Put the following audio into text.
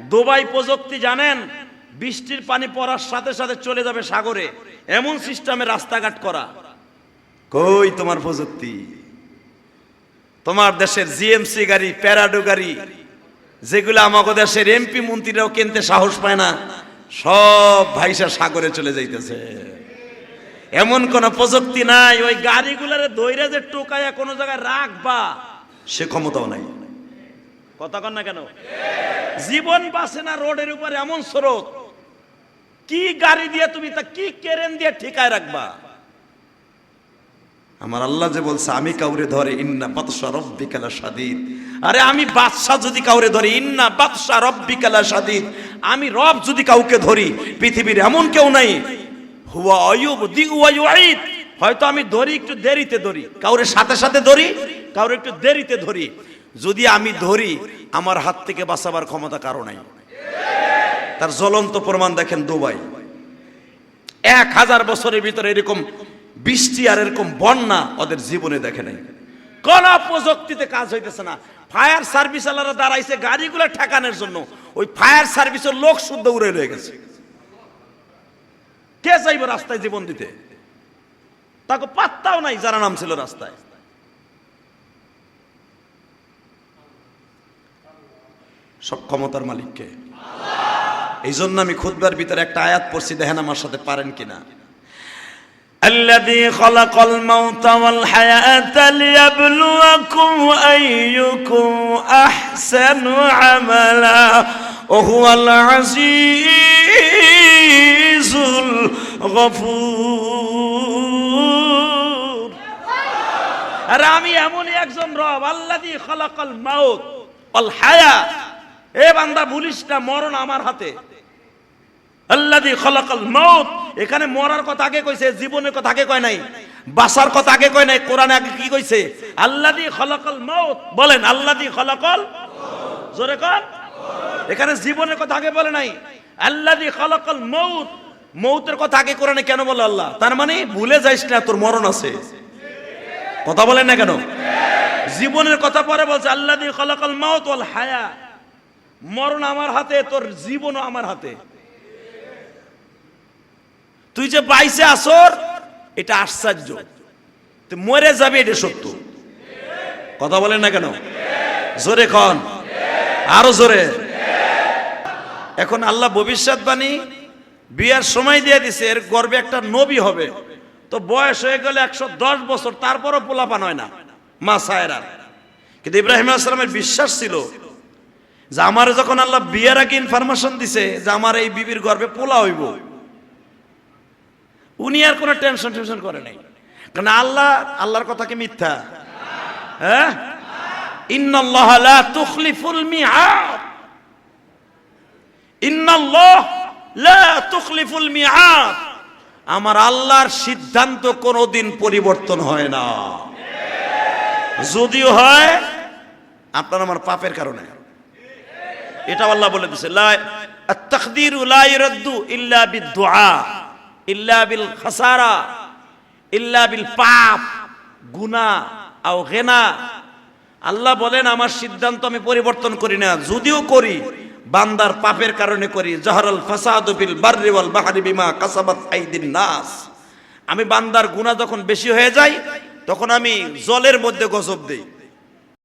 Dubai প্রযুক্তি জানেন বৃষ্টির পানি পড়ার সাথে সাথে চলে যাবে সাগরে। এমন সিস্টেমে রাস্তাঘাট করা। কই তোমার প্রযুক্তি? তোমার দেশের জিএমসি গাড়ি প্যারাডো গাড়ি যেগুলো আমাদের দেশের এমপি মন্ত্রীরাও কিনতে সাহস পায় না সব ভাইসা সাগরে চলে যাইতেছে। এমন কোন প্রযুক্তি নাই ওই গাড়িগুলারে দৈরে যে টোকায়া কোনো জায়গায় রাখবা। সে ক্ষমতাও নাই। কথা কন না কেন? জীবন বাসে না রোডের উপর, এমন স্রোত। কি গাড়ি দিয়ে তুমি তা কি কেরেন দিয়ে ঠিকায় রাখবা? আমার আল্লাহ যে বলছে, আমি কাউরে ধরে, ইন্না বাদশা রব্বিকালা সাদিদ আরে আমি বাদশা যদি কাউরে ধরি, ইন্না বাদশা রব্বিকালা সাদিদ আমি রব যদি কাউকে ধরি, পৃথিবীর এমন কেউ নাই। হুয়া অয়ুব দি ওয়াইদ হয়তো আমি ধরি, একটু দেরিতে ধরি। কাউরে সাথে সাথে ধরি, কাউরে একটু দেরিতে ধরি। যদি আমি ধরি, আমার হাত থেকে বাঁচাবার ক্ষমতা কারও নাই। তার জ্বলন্ত প্রমাণ দেখেন দুবাই। এক হাজার বছরের ভিতরে এরকম বৃষ্টি আর এরকম বন্যা ওদের জীবনে দেখে নাই। কোন প্রযুক্তিতে কাজ হইতেছে না। ফায়ার সার্ভিস আলারা দাঁড়াইছে গাড়িগুলো ঠেকানোর জন্য। ওই ফায়ার সার্ভিসের লোক শুদ্ধ উড়ে রয়ে গেছে। কে চাইবে রাস্তায় জীবন দিতে? তাকে পাত্তাও নাই, যারা নাম ছিল রাস্তায়। সব ক্ষমতার মালিককে এই জন্য আমি খুদবার ভিতরে একটা আয়াত পড়ছি দেখেন আমার সাথে পারেন কিনা الذي خلق الموت والحياة ليبلوكم أيكم أحسن عملا وهو العزيز الغفور আর আমি এমনই একজন রব আল্লাদি খলাকাল মাউত অল হায়া এ বান্দা ভুলিস না, মরণ আমার হাতে। আল্লাদি খলাকাল মাউত। এখানে মরার কথা আগে কইছে, জীবনের কথা আগে কয় নাই। বাসার কথা আগে কয় নাই, কোরআনে আগে কি কইছে? আল্লাদি খলাকাল মাউত। বলেন আল্লাদি খলাকাল জোরে কর এখানে জীবনের কথা আগে বলে নাই। আল্লাদি খলাকাল মাউত। মৌতের কথা আগে কোরআনে কেন বলে আল্লাহ? তার মানে ভুলে যাইস না, তোর মরণ আছে। কথা বলেন না কেন? জীবনের কথা পরে বলছে আল্লাহ দিয়ে খলাকাল মাউত ওয়াল হায়া। মরণ আমার হাতে, তোর জীবনও আমার হাতে। তুই যে বাইসে আসর, এটা আশ্চর্য। মরে যাবে, এটা সত্য। কথা বলেন না কেন? জোরে খন আরও জোরে। এখন আল্লাহ ভবিষ্যৎবাণী বিয়ার সময় দিয়ে দিছে, এর গর্বে একটা নবী হবে। তো বয়স হয়ে গেলে একশো দশ বছর, তারপরও পোলাপান হয় না, মা সায়রা কিন্তু ইব্রাহিম আসলামের বিশ্বাস ছিল যে আমার যখন আল্লাহ বিয়ের আগে ইনফরমেশন দিছে যে আমার এই বিবির গর্বে পোলা হইব, উনি আর কোনো টেনশন টেনশন করে নাই। কারণ আল্লাহ, আল্লাহর কথা কি মিথ্যা? হ্যাঁ? লা আমার আল্লাহর সিদ্ধান্ত কোনোদিন পরিবর্তন হয় না। যদিও হয়, আপনার আমার পাপের কারণে। এটা আল্লাহ বলে দিছে, লা ইরাদ্দু ইল্লা বিদ-দুআ, ইল্লা বিল খাসারা, ইল্লা বিল পাপ, গুনাহ আও গিনা আল্লাহ বলেন, আমার সিদ্ধান্ত আমি পরিবর্তন করি না, যদিও করি, বান্দার পাপের কারণে করি। জাহরাল ফাসাদু বিল বাররি ওয়াল বাহরি বিমা কাসাবাত আইদিন নাস। আমি বান্দার গুনাহ যখন বেশি হয়ে যায়, তখন আমি জলের মধ্যে গজব দেই।